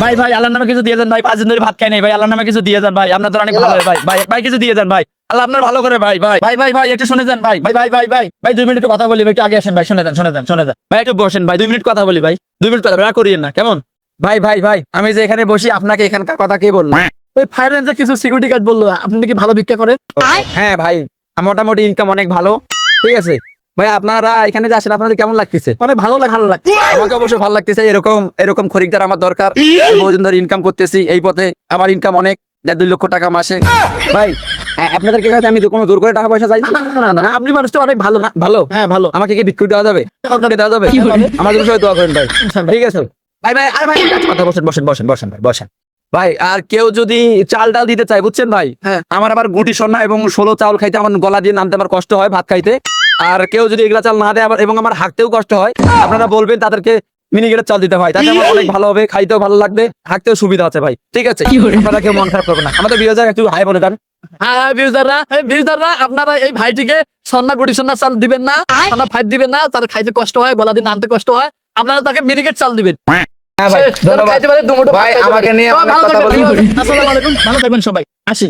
ভাই ভাই আল্লাহর নামে কিছু দিয়ে দেন ভাই পাঁচ দিন ধরে ভাত খাই নাই ভাই আল্লাহর নামে কিছু দিয়ে দেন ভাই আপনার তো অনেক ভালো হয় ভাই ভাই ভাই কিছু দিয়ে দেন ভাই আল্লাহ আপনার ভালো করে ভাই ভাই ভাই ভাই ভাই একটু শুনে যান ভাই ভাই ভাই ভাই ভাই ভাই দুই মিনিট কথা বলি একটু আগে আসেন ভাই শুনে যান শুনে যান শুনে যান ভাই একটু বসেন ভাই দুই মিনিট কথা বলি ভাই দুই মিনিট কথা রাগ করিয়েন না কেমন ভাই ভাই ভাই আমি যে এখানে বসি আপনাকে এখানকার কথা কে বলল ওই ফাইন্যান্সের কিছু সিকিউরিটি গার্ড বলল আপনি কি ভালো ভিক্ষা করেন হ্যাঁ ভাই মোটামুটি ইনকাম অনেক ভালো ঠিক আছে ভাই আপনারা এখানে যে আসেন আপনাদের কেমন লাগতেছে? অনেক ভালো লাগে ভালো লাগছে। আমাকে অবশ্যই ভালো লাগতেছে এরকম এরকম খরিদ্দার আমার দরকার। বহুদিন ধরে ইনকাম করতেছি এই পথে আমার ইনকাম অনেক দুই লক্ষ টাকা মাসে। ভাই আপনাদের কাছে আমি কোনো দূর করে টাকা পয়সা চাই? না না না আপনি মানুষটা অনেক ভালো ভালো? হ্যাঁ ভালো। আমাকে কি দেওয়া যাবে? আপনাকে দেওয়া যাবে? আমাদের বিষয়ে দোয়া করেন ভাই। ঠিক আছে? ভাই ভাই আরে ভাই কথা বসেন বসেন বসেন বসেন ভাই বসেন। ভাই আর কেউ যদি চাল ডাল দিতে চায় বুঝছেন ভাই? হ্যাঁ। আমার আবার গুটি সন্না এবং ষোলো চাউল খাইতে আমার গলা দিয়ে নামতে আমার কষ্ট হয় ভাত খাইতে। আর কেউ যদি এগুলা চাল না দেয় আবার এবং আমার হাঁকতেও কষ্ট হয় আপনারা বলবেন তাদেরকে মিনিগেটের চাল দিতে হয়। তাতে আমার অনেক ভালো হবে খাইতেও ভালো লাগবে হাঁকতেও সুবিধা আছে ভাই ঠিক আছে? আপনারা কেউ মন খারাপ করবে না। আমাদের বিরোধী একটু হাই বলে দেন। হ্যাঁ এই আপনারা এই ভাইটিকে সন্না গুটি সন্না চাল দিবেন না সন্না ফাইট দিবেন না তার খাইতে কষ্ট হয় গলা দিয়ে নামতে কষ্ট হয় আপনারা তাকে মিনিকেট চাল দিবেন। হ্যাঁ ভাই। আমাকে নিয়ে ভালো থাকবেন সবাই আসি।